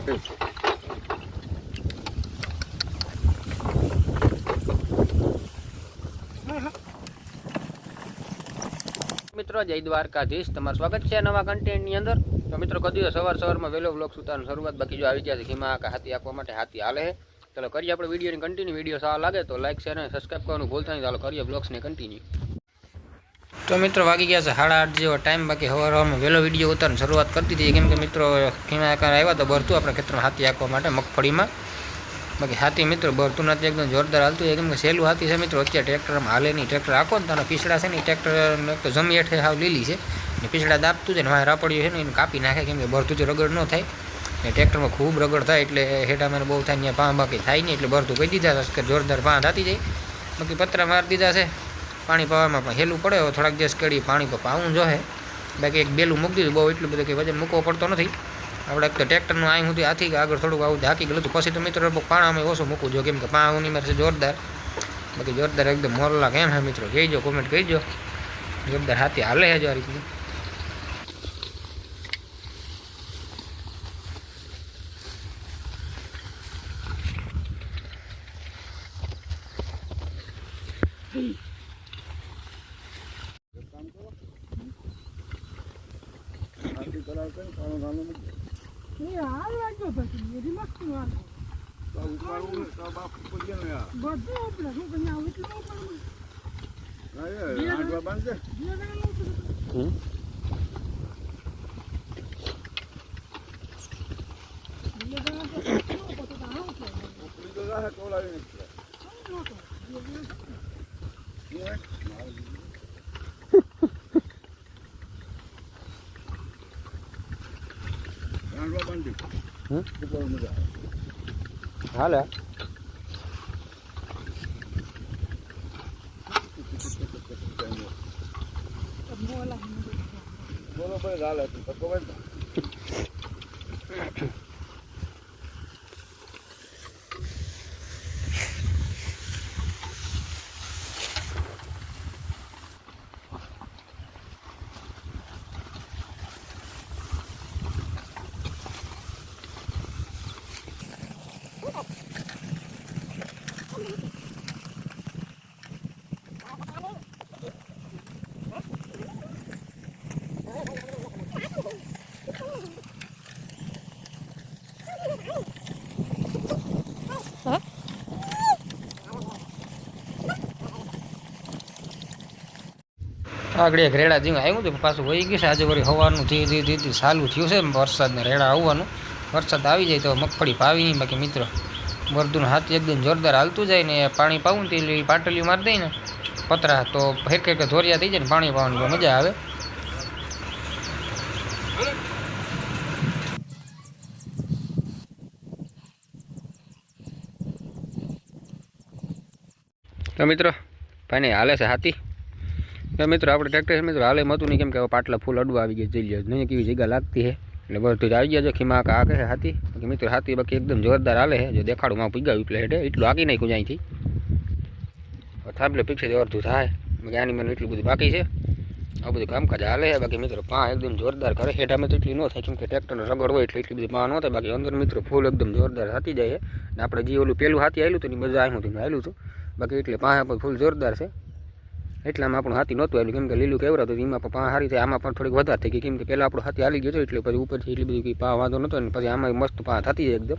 મિત્રો, જય દ્વારકાધીશ. તમારું સ્વાગત છે નવા કન્ટેન્ટની અંદર. તો મિત્રો કદી સવાર સવારમાં વહેલો બ્લોગ સુતાની શરૂઆત. બાકી જો આવી ગયા છે ખીમા કે હાથી આપવા માટે હાથી હાલે છે. ચાલો કરીએ આપણે વિડીયોની કન્ટિન્યુ વીડિયો સારા લાગે તો લાઈક શેર અને સબસ્ક્રાઈબ કરવાનું ભૂલતા નહીં. ચાલો કરીએ બ્લોગ્સને કન્ટિન્યુ તો મિત્રો વાગી ગયા છે સાડા આઠ જેવો ટાઈમ બાકી હવાર હવામાં વહેલો વીડિયો ઉતારવાની શરૂઆત કરતી હતી કેમ કે મિત્રો ખીમા આકાર આવ્યા તો ભરતું આપણે ખેતરમાં હાથી આપવા માટે મગફળીમાં. બાકી હાથી મિત્રો ભરતું નથી, એકદમ જોરદાર હાલતું કેમ કે સહેલું હાથી છે મિત્રો, અત્યારે ટ્રેક્ટરમાં હાલે નહીં. ટ્રેક્ટર આખો ને તાનો પીસડા છે ને ટ્રેક્ટર તો જમી હેઠે હાવ લીલી છે. ને પીસડા દાબતું છે ને વાય રાપડ્યું છે ને એને કાપી નાખે. કેમ કે ભરતું તો રગડ ન થાય. ને ટ્રેક્ટરમાં ખૂબ રગડ થાય એટલે હેઠામાં બહુ થાય ત્યાં પાં બાકી થાય નહીં. એટલે ભરતું કહી દીધા જોરદાર પાં થતી જાય. બાકી પતરા મારી દીધા છે. પાણી પાવામાં પણ હેલું પડે થોડાક દિવસ કેળી પાણી પાવું જોહે બાકી એક બેલું મૂકી દીધું, બહુ એટલું બધું કે વજન મૂકવો પડતો નથી. આપણે એક તો ટ્રેક્ટરનું અહીં સુધી હાથી આગળ થોડુંક આવું હાકી ગયેલું હતું. પછી તો મિત્રો પાણામાં ઓછું મૂકવું જોઈએ, કેમ કે પાણી મારે જોરદાર. બાકી જોરદાર એકદમ મોરલા કેમ હે મિત્રો. કહીજો કોમેન્ટ કહીજો. જોરદાર હાથી હાલે હે જો આ રીતનું. એ હાલ લાગ્યો પછી એની મસ્તી વાત બધું આપણે શું કહીએ આવું એટલું ન પડે. બે જણા નું તો હમ બે જણા તો ન પડે તો આવું છે. આવું નહોતું. બે બોલો ભાઈ હાલે. તો આગળ રેડા જેવું આવ્યું હતું પાછું વહી ગયું છે. આજે વળી હવાનું ધીરે ધીરે ધીરે ધીરે ચાલુ થયું છે વરસાદને રેડા આવવાનું. વરસાદ આવી જાય તો મગફળી પાવી નહીં, બાકી મિત્રો બરદુન હાથ એકદમ જોરદાર હાલતું જાય ને પાણી પાવું ને તે પાટલીઓ મારી દઈ ને પતરા તો હેક હેક ધોરિયા થઈ જાય ને પાણી પાવાની મજા આવે. તો મિત્રો, ભાઈને હાલે છે હાથી. તો મિત્રો, આપણે ટ્રેક્ટર છે, મિત્રો, હાલે મતું નહીં, કેમ કે પાટલા ફૂલ અડવા આવી ગયા જઈ લો નહીં, કેવી જગ્યા લાગતી છે? એટલે બધું જ આવી ગયા છે, ખીમા કા આગે છે, હાથી? બાકી મિત્રો, હાથી બાકી એકદમ જોરદાર હાલે છે. જો દેખાડું માં પીગાવ્યું એટલે હેઠે. એટલું આકી નાખ્યું અહીંથી. થાંભલે પીછે અડધું થાય. આની મને એટલું બધું બાકી છે. આ બધું કામકાજ હાલે છે. બાકી મિત્રો, પા એકદમ જોરદાર કરે હેઠામાં તો એટલી ન થાય, કેમ કે ટ્રેક્ટરનો રગડ હોય એટલે એટલી બધી પા ન થાય. બાકી અંદર મિત્રો, ફૂલ એકદમ જોરદાર હાથી જાય છે. ને આપણે જે ઓલું પેલું હાથી આવેલું હતું એની મજા આવ્યું હતું આવેલું હતું. બાકી એટલે પાસે પણ ફૂલ જોરદાર છે. એટલામાં આપણું હાથી નહોતું આવ્યું. કેમ કે લીલું કેવરા હતું, એમાં પણ પા સારી થાય આમાં પણ થોડીક વધારે થઈ ગઈ. કેમ કે પહેલાં આપણું હાથી હાલી ગયો હતો એટલે પછી ઉપરથી એટલી બધી પા વાંધો નહોતો ને, પછી આમાં મસ્ત પા થતી એકદમ.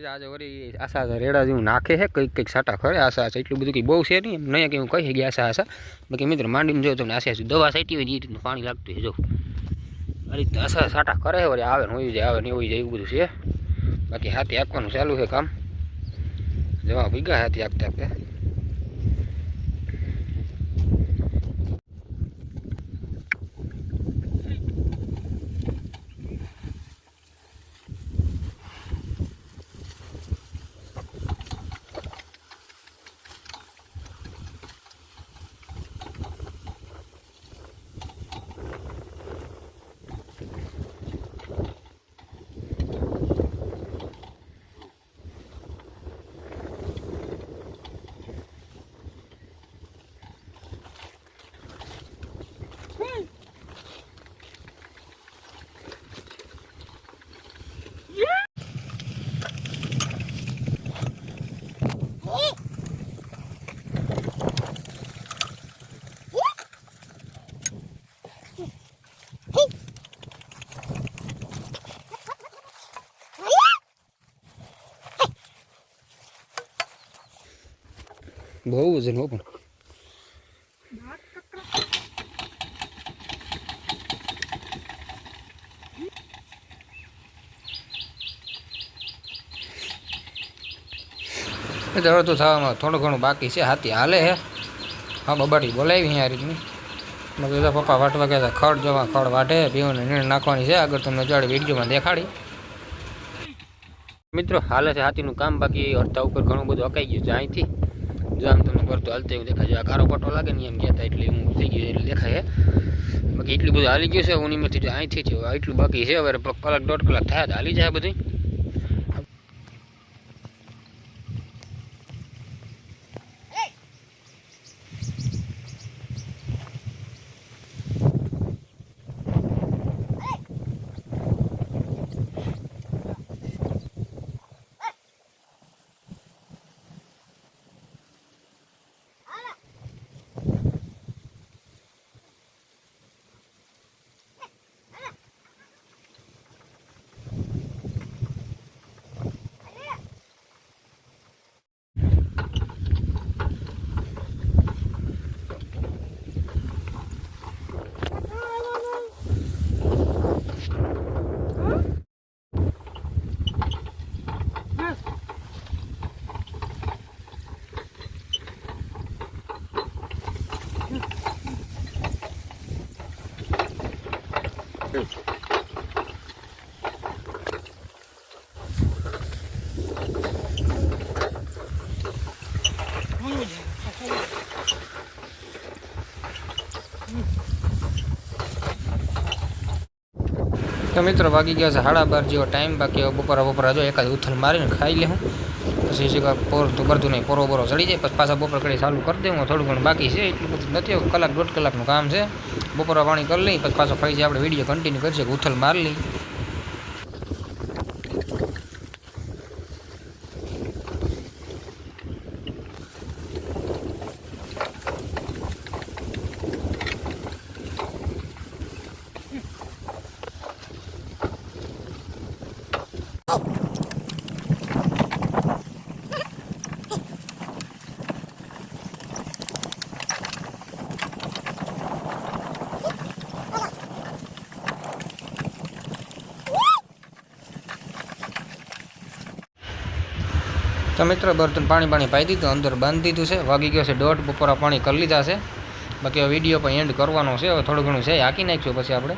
બીજા આજે વળી આશા આશા રેડા જેવું નાખે છે, કંઈક કંઈક સાટા ખરે આશા આશા એટલું બધું કંઈ બહુ છે નહીં નહીં કે હું કહી ગયા આશા આશા. બાકી મિત્ર, માંડીને જો તમને આશા દવા સાઈટી હોય એ રીતનું પાણી લાગતું છે, જો. અરે આશા સાટા કરે વળી આવે ને હોય જાય, આવે ને હોય જાય, એવું બધું છે. બાકી હાથી આપવાનું ચાલુ છે કામ. જવા ભીગા હાથી આપતા આપતા બહુ વજન હો પણ હવે તો થવામાં થોડું ઘણું બાકી છે. હાથી હાલે હે. હા, બબાડી બોલાવી અહીંયા રીતની. મેં કીધું પપ્પા વાટવા ગયા હતા. ખડ જવા ખડ વાટે પીવાને નીણ નાખવાની છે. આગળ તમને જાડે વિડીયોમાં દેખાડી. મિત્રો, હાલે છે હાથીનું કામ બાકી. અડધા ઉપર ઘણું બધું અકાઈ ગયું છે અહીંથી. જો તમને કરતો, હાલતો એવું દેખાય આ કારો પટ્ટો લાગે ને એમ કહેતા, એટલે હું થઈ ગયું એટલે દેખાય બાકી એટલું બધું હાલી ગયું છે, હું નિમિત્તથી અહીંથી છે. એટલું બાકી છે, હવે કલાક દોઢ કલાક થયા હાલી જાય બધું તો મિત્રો વાગી ગયા છે સાડા બાર જેવો ટાઈમ બાકી બપોરા બપોરા જો એકાદ ઉથલ મારીને ખાઈ લેવું પછી શીખર પોર તો કરતું નહીં, પોરો બોરો ચડી જાય, પછી પાછા બપોર કરી ચાલુ કરી દેવું, થોડું ઘણું બાકી છે, એટલું બધું નથી કલાક દોઢ કલાકનું કામ છે. બપોરા પાણી કરી લઈ, પછી પાછો ફરી આપણે વીડિયો કન્ટિન્યુ કરશે ઉથલ મારી લઈ. તો મિત્રો, બર્તન પાણી પાણી પાઈ દીધું, અંદર બાંધી દીધું છે. વાગી ગયો છે દોઢ, બપોરા પાણી કરી લીધા છે. બાકી વીડિયો પણ એન્ડ કરવાનો છે, હવે થોડું ઘણું છે હાકી નાખ્યું પછી આપણે.